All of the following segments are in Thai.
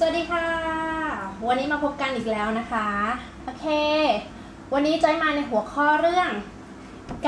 สวัสดีค่ะ วันนี้มาพบกันอีกแล้วนะคะ โอเค วันนี้จอยมาในหัวข้อเรื่อง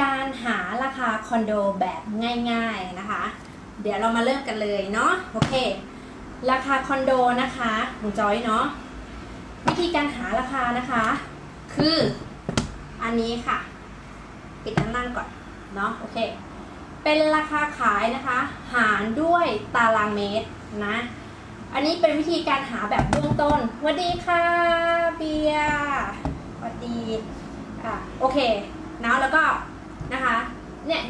การหาราคาคอนโดแบบง่ายๆนะคะ เดี๋ยวเรามาเริ่มกันเลยเนาะโอเค ราคาคอนโดนะคะของจอยเนาะวิธีการหาราคานะคะ คืออันนี้ค่ะ ปิดด้านล่างก่อนเนาะโอเค เป็นราคาขายนะคะ หารด้วยตารางเมตรนะ อันนี้เป็นวิธีการหาแบบเบื้องต้นสวัสดีค่ะเบียสวัสดีอะโอเคนะแล้วก็นะคะเนี่ย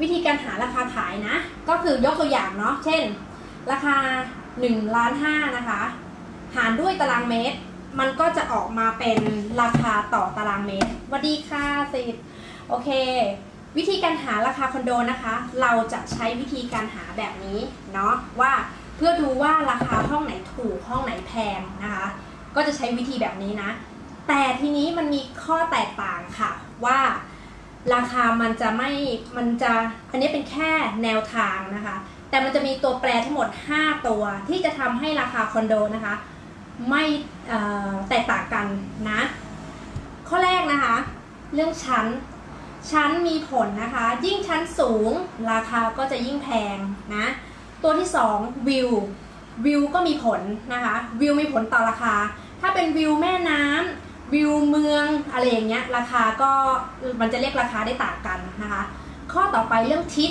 วิธีการหาราคาขายนะ ก็คือยกตัวอย่างเนาะเช่น ราคา1ล้านห้านะคะ หารด้วยตารางเมตร มันก็จะออกมาเป็นราคาต่อตารางเมตรสวัสดีค่ะสิโอเค วิธีการหาราคาคอนโดนะคะ เราจะใช้วิธีการหาแบบนี้เนาะว่า เพื่อดูว่าราคาห้องไหนถูกห้องไหนแพงนะคะ ก็จะใช้วิธีแบบนี้นะ แต่ทีนี้มันมีข้อแตกต่างค่ะว่าราคามันจะไม่ มันจะ อันนี้เป็นแค่แนวทางนะคะ แต่มันจะมีตัวแปรทั้งหมด 5 ตัว ที่จะทำให้ราคาคอนโดนะคะ ไม่แตกต่างกันนะ ข้อแรกนะคะ เรื่องชั้น ชั้นมีผลนะคะ ยิ่งชั้นสูง ราคาก็จะยิ่งแพงนะ ตัวที่2วิววิวก็มีผลนะคะวิวมีผลต่อราคา ถ้าเป็นวิวแม่น้ำวิวเมืองอะไรอย่างเงี้ยราคาก็มันจะเรียกราคาได้ต่างกันนะคะ ข้อต่อไปเรื่องทิศ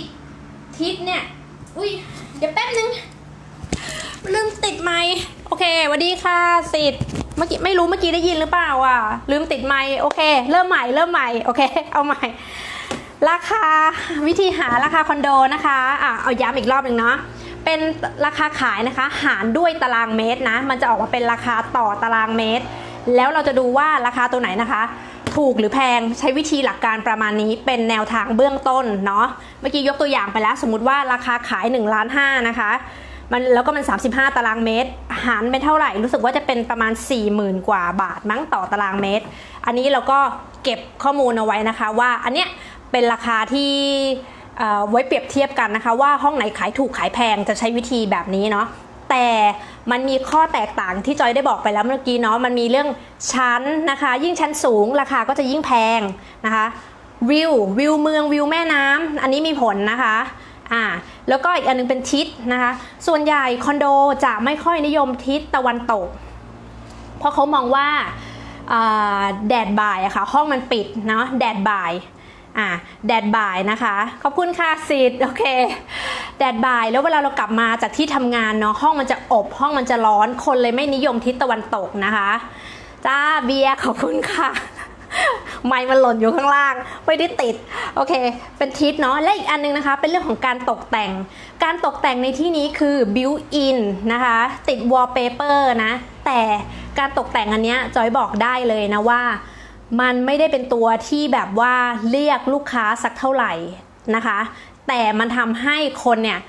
ทิศเนี่ยอุ้ยเดี๋ยวแป๊บนึงลืมติดไมโอเคสวัสดีค่ะสิทธิ์เมื่อกี้ไม่รู้เมื่อกี้ได้ยินหรือเปล่าอะลืมติดไมโอเค เริ่มใหม่เริ่มใหม่โอเค เอาใหม่ ราคาวิธีหาราคาคอนโดนะคะอะเอาย้ำอีกรอบหนึ่งเนาะเป็นราคาขายนะคะ หารด้วยตารางเมตรนะ มันจะออกมาเป็นราคาต่อตารางเมตร แล้วเราจะดูว่าราคาตัวไหนนะคะ ถูกหรือแพงใช้วิธีหลักการประมาณนี้เป็นแนวทางเบื้องต้นเนาะเมื่อกี้ยกตัวอย่างไปแล้ว สมมติว่าราคาขาย1ล้าน5นะคะมันแล้วก็มัน 35 ตารางเมตร หารเป็นเท่าไหร่รู้สึกว่าจะเป็นประมาณ 40,000 กว่าบาทมั้งต่อตารางเมตร อันนี้เราก็เก็บข้อมูลเอาไว้นะคะว่าอันเนี้ย เป็นราคาที่ไว้เปรียบเทียบกันนะคะ ว่าห้องไหนขายถูกขายแพงจะใช้วิธีแบบนี้เนาะแต่มันมีข้อแตกต่างที่จอยได้บอกไปแล้วเมื่อกี้เนาะมันมีเรื่องชั้นนะคะ ยิ่งชั้นสูงราคาก็จะยิ่งแพงนะคะวิววิวเมืองวิวแม่น้ำอันนี้มีผลนะคะอ่าแล้วก็อีกอันนึงเป็นทิศนะคะ ส่วนใหญ่คอนโดจะไม่ค่อยนิยมทิศตะวันตก เพราะเขามองว่าอ่าแดดบ่ายอะค่ะห้องมันปิดเนาะแดดบ่าย อ่าแดดบ่ายนะคะ ขอบคุณค่ะสิทธิ์โอเค แดดบ่ายแล้วเวลาเรากลับมาจากที่ทำงานเนาะห้องมันจะอบห้องมันจะร้อนคนเลยไม่นิยมทิศตะวันตกนะคะจ้าเบียร์ขอบคุณค่ะไม้มันหล่นอยู่ข้างล่าง ไม่ได้ติด โอเค เป็นทิศเนาะและอีกอันนึงนะคะ เป็นเรื่องของการตกแต่ง การตกแต่งในที่นี้คือ built in นะคะ ติด wallpaper นะ แต่การตกแต่งอันเนี้ยจอยบอกได้เลยนะว่า มันไม่ได้เป็นตัวที่แบบว่าเรียกลูกค้าสักเท่าไหร่นะคะ แต่มันทำให้คนเนี่ย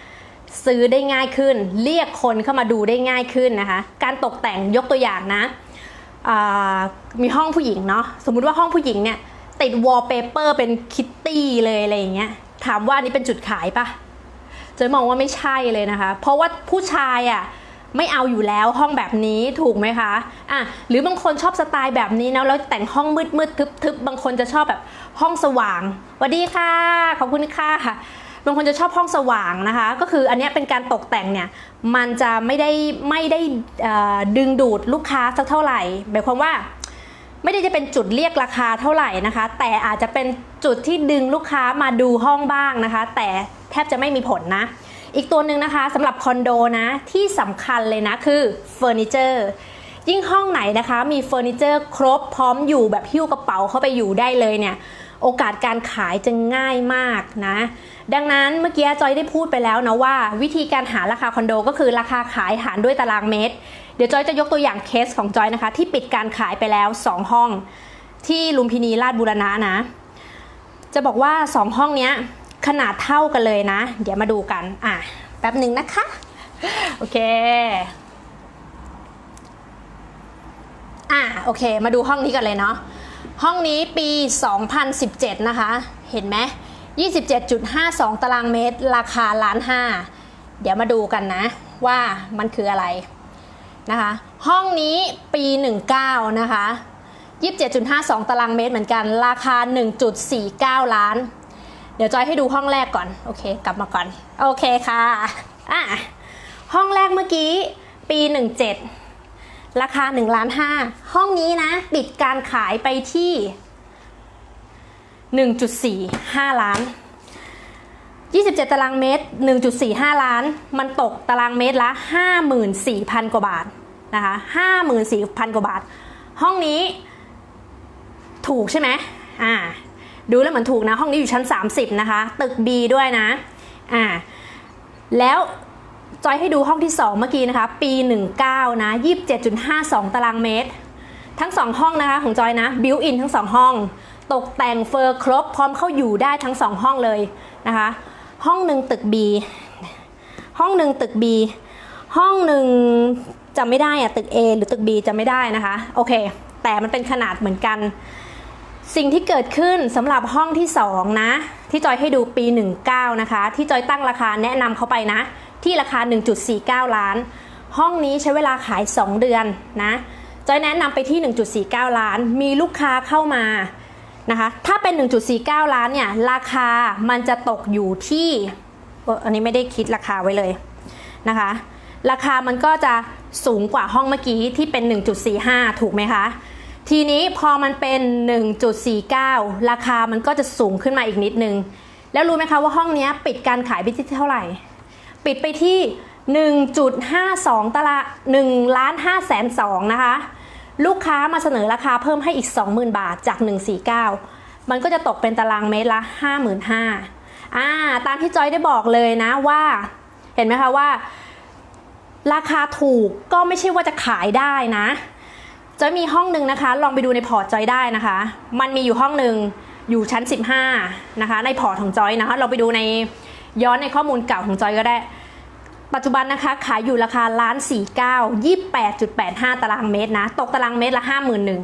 ซื้อได้ง่ายขึ้น เรียกคนเข้ามาดูได้ง่ายขึ้นนะคะ การตกแต่งยกตัวอย่างนะมีห้องผู้หญิงเนาะสมมุติว่าห้องผู้หญิงเนี่ยติดวอลเปเปอร์เป็นคิตตี้เลยอะไรอย่างเงี้ยถามว่านนี้เป็นจุดขายปะจยมองว่าไม่ใช่เลยนะคะ เพราะว่าผู้ชายอะ่ะ ไม่เอาอยู่แล้วห้องแบบนี้ถูกไหมคะอะหรือบางคนชอบสไตล์แบบนี้นะแล้วแต่งห้องมืดมืดทึบทึบบางคนจะชอบแบบห้องสว่างสวัสดีค่ะ ขอบคุณค่ะบางคนจะชอบห้องสว่างนะคะ ก็คืออันนี้เป็นการตกแต่งเนี่ย มันจะไม่ได้ไม่ได้ดึงดูดลูกค้าสักเท่าไหร่หมายความว่าไม่ได้จะเป็นจุดเรียกราคาเท่าไหร่นะคะ แต่อาจจะเป็นจุดที่ดึงลูกค้ามาดูห้องบ้างนะคะ แต่แทบจะไม่มีผลนะ อีกตัวหนึ่งนะคะสำหรับคอนโดนะที่สำคัญเลยนะคือเฟอร์นิเจอร์ยิ่งห้องไหนนะคะมีเฟอร์นิเจอร์ครบพร้อมอยู่แบบหิ้วกระเป๋าเข้าไปอยู่ได้เลยเนี่ยโอกาสการขายจะง่ายมากนะ ดังนั้นเมื่อกี้จอยได้พูดไปแล้วนะว่า วิธีการหาราคาคอนโดก็คือราคาขายหารด้วยตารางเมตร เดี๋ยวจอยจะยกตัวอย่างเคสของจอยนะคะ ที่ปิดการขายไปแล้ว 2 ห้อง ที่ลุมพินีราชบูรณะนะ จะบอกว่า 2 ห้องเนี้ย ขนาดเท่ากันเลยนะ เดี๋ยวมาดูกัน อะ แป๊บหนึ่งนะคะ โอเค อะ โอเค มาดูห้องนี้กันเลยเนาะ ห้องนี้ปี 2017 นะคะ เห็นไหม27.52 ตารางเมตร ราคาล้านห้า เดี๋ยวมาดูกันนะ ว่ามันคืออะไรนะคะ ห้องนี้ปี 19 นะคะ 27.52 ตารางเมตรเหมือนกัน ราคา 1.49 ล้าน ดี๋ยวจอยให้ดูห้องแรกก่อน โอเค กลับมาก่อน โอเคค่ะอะห้องแรกเมื่อกี้ ปี 17 ราคา1ล้าน5ห้องนี้นะ ปิดการขายไปที่ 1.45 ล้าน 27 ตารางเมตร 1.45 ล้าน มันตกตารางเมตรละ 54,000 กว่าบาทนะคะ54,000 กว่าบาท ห้องนี้ถูกใช่ไหมอ่า ดูแล้วเหมือนถูกนะ ห้องนี้อยู่ชั้น 30 นะคะ ตึก B ด้วยนะ อ่า แล้วจอยให้ดูห้องที่ 2 เมื่อกี้นะคะ ปี 19 นะ 27.52 ตารางเมตร ทั้ง 2 ห้องนะคะของจอยนะ บิวอินทั้ง 2 ห้อง ตกแต่งเฟอร์ครบ พร้อมเข้าอยู่ได้ทั้ง 2 ห้องเลยนะคะ ห้องหนึ่งตึก B ห้องหนึ่งตึก B ห้องหนึ่งจำไม่ได้อะตึก A หรือตึก B จำไม่ได้นะคะ โอเค แต่มันเป็นขนาดเหมือนกัน สิ่งที่เกิดขึ้นสำหรับห้องที่ 2 นะ ที่จอยให้ดูปี 19 นะคะ ที่จอยตั้งราคาแนะนำเขาไปนะ ที่ราคา 1.49 ล้าน ห้องนี้ใช้เวลาขาย 2 เดือนนะจอยแนะนำไปที่ 1.49 ล้าน มีลูกค้าเข้ามานะคะ ถ้าเป็น 1.49 ล้านเนี่ย ราคามันจะตกอยู่ที่ อันนี้ไม่ได้คิดราคาไว้เลยนะคะ ราคามันก็จะสูงกว่าห้องเมื่อกี้ที่เป็น 1.45 ถูกไหมคะ ทีนี้พอมันเป็น 1.49 ราคามันก็จะสูงขึ้นมาอีกนิดนึง แล้วรู้ไหมคะว่าห้องนี้ปิดการขายไปที่เท่าไหร่ ปิดไปที่ 1.52ตาราง1ล้าน5แสน2นะคะ ลูกค้ามาเสนอราคาเพิ่มให้อีก 20,000 บาทจาก 149 มันก็จะตกเป็นตารางเมตรละ 55,000อ่าตามที่จอยได้บอกเลยนะว่า เห็นไหมคะว่า ราคาถูกก็ไม่ใช่ว่าจะขายได้นะ จอยมีห้องหนึ่งนะคะ ลองไปดูในพอร์ตจอยได้นะคะ มันมีอยู่ห้องหนึ่งอยู่ชั้น 15 นะคะ ในพอร์ตของจอยนะคะเราไปดูในย้อนในข้อมูลเก่าของจอยก็ได้ ปัจจุบันนะคะ ขายอยู่ราคาล้านสี่เก้ายี่แปดจุดแปดห้าตารางเมตรนะ ตกตารางเมตรละห้าหมื่นหนึ่ง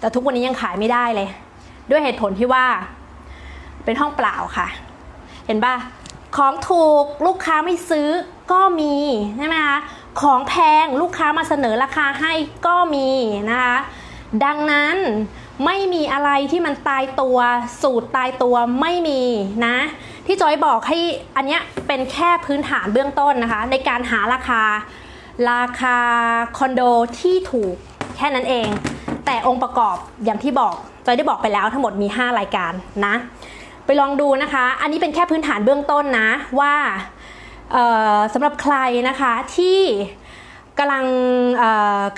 แต่ทุกวันนี้ยังขายไม่ได้เลย ด้วยเหตุผลที่ว่า เป็นห้องเปล่าค่ะ เห็นปะ ของถูกลูกค้าไม่ซื้อก็มีใช่ไหมคะของแพงลูกค้ามาเสนอราคาให้ก็มีนะคะดังนั้นไม่มีอะไรที่มันตายตัวสูตรตายตัวไม่มีนะ ที่จอยบอกให้อันเนี้ยเป็นแค่พื้นฐานเบื้องต้นนะคะ ในการหาราคาราคาคอนโดที่ถูกแค่นั้นเอง แต่องค์ประกอบอย่างที่บอกจอยได้บอกไปแล้วทั้งหมดมี 5 รายการนะ ไปลองดูนะคะ อันนี้เป็นแค่พื้นฐานเบื้องต้นนะว่าสำหรับใครนะคะที่กำลัง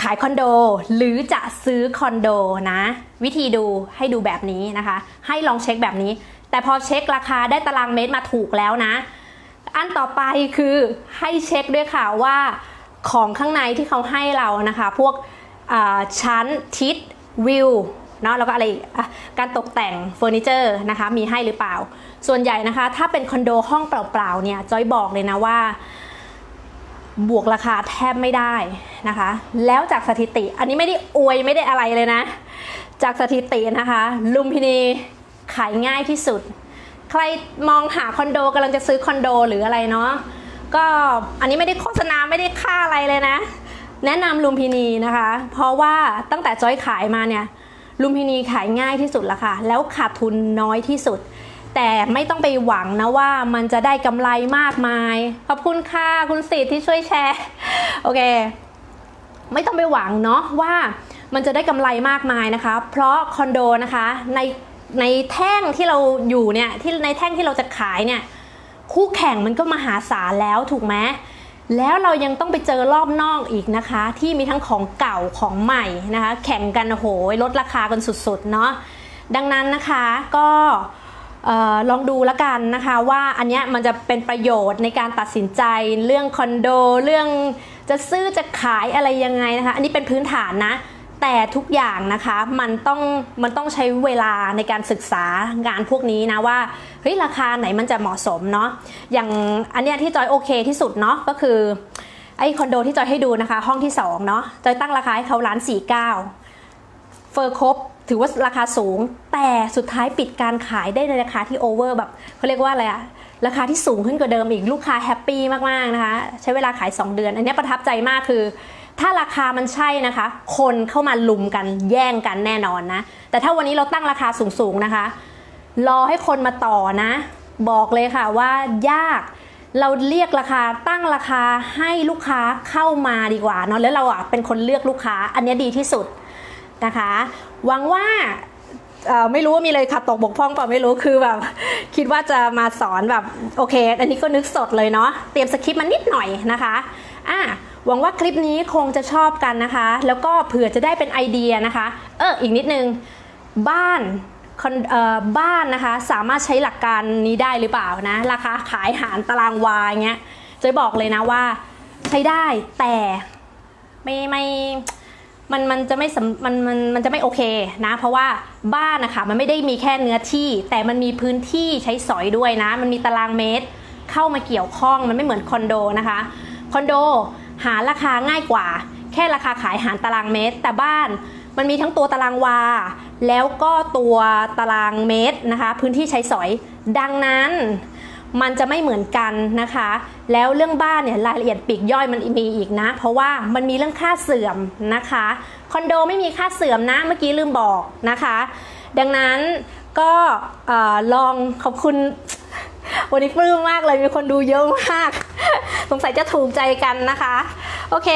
ขายคอนโด หรือจะซื้อคอนโดนะ วิธีดูให้ดูแบบนี้นะคะ ให้ลองเช็คแบบนี้ แต่พอเช็คราคาได้ตารางเมตรมาถูกแล้วนะ อันต่อไปคือให้เช็คด้วยค่ะว่าของข้างในที่เขาให้เรานะคะ พวกชั้นทิศวิว เนาะแล้วก็อะไรอีกการตกแต่งเฟอร์นิเจอร์นะคะมีให้หรือเปล่า ส่วนใหญ่นะคะถ้าเป็นคอนโดห้องเปล่าๆเนี่ยจอยบอกเลยนะว่าบวกราคาแทบไม่ได้นะคะ แล้วจากสถิติอันนี้ไม่ได้อวยไม่ได้อะไรเลยนะ จากสถิตินะคะ ลุมพินีขายง่ายที่สุด ใครมองหาคอนโดกำลังจะซื้อคอนโดหรืออะไรเนาะก็อันนี้ไม่ได้โฆษณาไม่ได้ค่าอะไรเลยนะ แนะนำลุมพินีนะคะ เพราะว่าตั้งแต่จอยขายมาเนี่ย ลุมพินีขายง่ายที่สุดละค่ะ แล้วขาดทุนน้อยที่สุด แต่ไม่ต้องไปหวังนะว่ามันจะได้กำไรมากมาย ขอบคุณค่ะคุณสิทธิ์ที่ช่วยแชร์ โอเค ไม่ต้องไปหวังเนาะว่ามันจะได้กำไรมากมายนะคะ เพราะคอนโดนะคะในในแท่งที่เราอยู่เนี่ยที่ในแท่งที่เราจะขายเนี่ยคู่แข่งมันก็มหาศาลแล้วถูกไหม แล้วเรายังต้องไปเจอรอบนอกอีกนะคะ ที่มีทั้งของเก่าของใหม่นะคะ แข่งกันโหยลดราคากันสุดๆเนาะดังนั้นนะคะก็ออลองดูแล้วกันนะคะว่าอันเนี้ยมันจะเป็นประโยชน์ในการตัดสินใจเรื่องคอนโด เรื่องจะซื้อจะขายอะไรยังไงนะคะ อันนี้เป็นพื้นฐานนะ แต่ทุกอย่างนะคะมันต้องมันต้องใช้เวลาในการศึกษางานพวกนี้นะว่าเฮ้ยราคาไหนมันจะเหมาะสมเนาะอย่างอันเนี้ยที่จอยโอเคที่สุดเนาะก็คือไอคอนโดที่จอยให้ดูนะคะ ห้องที่2เนาะจอยตั้งราคาให้เขาล้านสี่เก้าเฟอร์ครบถือว่าราคาสูง แต่สุดท้ายปิดการขายได้ในราคาที่โอเวอร์แบบเขาเรียกว่าอะไรอะราคาที่สูงขึ้นกว่าเดิมอีกลูกค้าแฮปปี้มากๆนะคะ ใช้เวลาขาย 2 เดือน อันนี้ประทับใจมากคือ ถ้าราคามันใช่นะคะ คนเข้ามาลุมกันแย่งกันแน่นอนนะ แต่ถ้าวันนี้เราตั้งราคาสูงๆนะคะ รอให้คนมาต่อนะ บอกเลยค่ะว่ายากเราเรียกราคาตั้งราคาให้ลูกค้าเข้ามาดีกว่าเนาะแล้วเราอะเป็นคนเลือกลูกค้า อันนี้ดีที่สุดนะคะ หวังว่าไม่รู้ว่ามีอะไรขัดตกบกพร่องเปล่าไม่รู้คือแบบคิดว่าจะมาสอนแบบโอเค อันนี้ก็นึกสดเลยเนาะเตรียมสคริปต์มานิดหน่อยนะคะอะ หวังว่าคลิปนี้คงจะชอบกันนะคะ แล้วก็เผื่อจะได้เป็นไอเดียนะคะ เอออีกนิดนึง บ้านบ้านนะคะ สามารถใช้หลักการนี้ได้หรือเปล่านะ ราคาขายหารตารางวายเงี้ยจะบอกเลยนะว่าใช้ได้แต่ไม่ไม่มันมันจะไม่มันมันมันจะไม่โอเคนะ เพราะว่าบ้านนะคะมันไม่ได้มีแค่เนื้อที่ แต่มันมีพื้นที่ใช้สอยด้วยนะ มันมีตารางเมตร เข้ามาเกี่ยวข้องมันไม่เหมือนคอนโดนะคะคอนโด หาราคาง่ายกว่า แค่ราคาขายหารตารางเมตร แต่บ้านมันมีทั้งตัวตารางวา แล้วก็ตัวตารางเมตรนะคะ พื้นที่ใช้สอย ดังนั้นมันจะไม่เหมือนกันนะคะ แล้วเรื่องบ้านเนี่ยรายละเอียดปีกย่อยมันมีอีกนะ เพราะว่ามันมีเรื่องค่าเสื่อมนะคะคอนโดไม่มีค่าเสื่อมนะเมื่อกี้ลืมบอกนะคะ ดังนั้นก็ออลองขอบคุณวันนี้ปลื้มมากเลยมีคนดูเยอะมาก สงสัยจะถูกใจกันนะคะ โอเค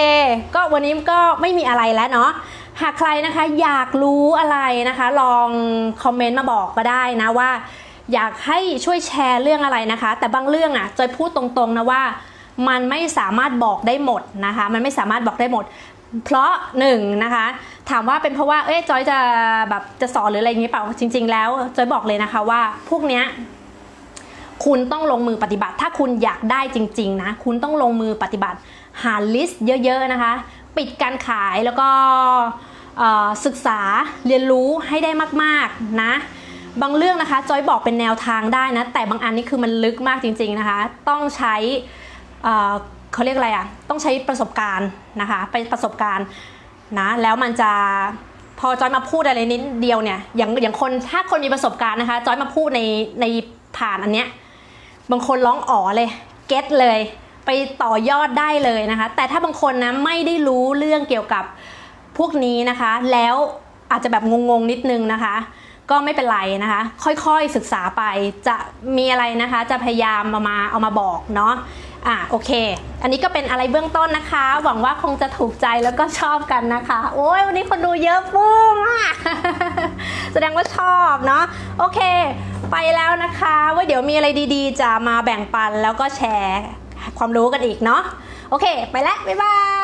ก็วันนี้ก็ไม่มีอะไรแล้วเนาะหากใครนะคะอยากรู้อะไรนะคะ ลองคอมเมนต์มาบอกก็ได้นะว่า อยากให้ช่วยแชร์เรื่องอะไรนะคะ แต่บางเรื่องอะจอยพูดตรงๆนะว่า มันไม่สามารถบอกได้หมดนะคะ มันไม่สามารถบอกได้หมด เพราะหนึ่งนะคะ ถามว่าเป็นเพราะว่าเอ้ยจอยจะแบบจะสอนหรืออะไรอย่างนี้เปล่าจริง ๆ แล้วจอยบอกเลยนะคะว่าพวกเนี้ย คุณต้องลงมือปฏิบัติ ถ้าคุณอยากได้จริงๆนะ คุณต้องลงมือปฏิบัติ หาลิสต์เยอะๆนะคะ ปิดการขายแล้วก็ศึกษาเรียนรู้ให้ได้มากๆนะ บางเรื่องนะคะจอยบอกเป็นแนวทางได้นะ แต่บางอันนี่คือมันลึกมากจริง ๆนะคะ ต้องใช้เเขาเรียกอะไรอะ่ะ ต้องใช้ประสบการณ์นะคะไปประสบการณ์นะแล้วมันจะพอจอยมาพูดอะไรนิดเดียวเนี่ยอย่างอย่างคนถ้าคนมีประสบการณ์นะคะจอยมาพูดในในผ่านอันเนี้ย บางคนร้องอ๋อเลยเก็ตเลย ไปต่อยอดได้เลยนะคะ แต่ถ้าบางคนนะไม่ได้รู้เรื่องเกี่ยวกับพวกนี้นะคะ แล้วอาจจะแบบงงๆนิดนึงนะคะ ก็ไม่เป็นไรนะคะ ค่อยๆศึกษาไปจะมีอะไรนะคะ จะพยายามเอามาเอามาบอกเนาะอะโอเค อันนี้ก็เป็นอะไรเบื้องต้นนะคะ หวังว่าคงจะถูกใจแล้วก็ชอบกันนะคะ โอ้ยวันนี้คนดูเยอะปุ้มอะ แสดงว่าชอบเนาะโอเค ไปแล้วนะคะ ว่าเดี๋ยวมีอะไรดีๆ จะมาแบ่งปันแล้วก็แชร์ความรู้กันอีกเนาะโอเค ไปแล้วบ๊ายบาย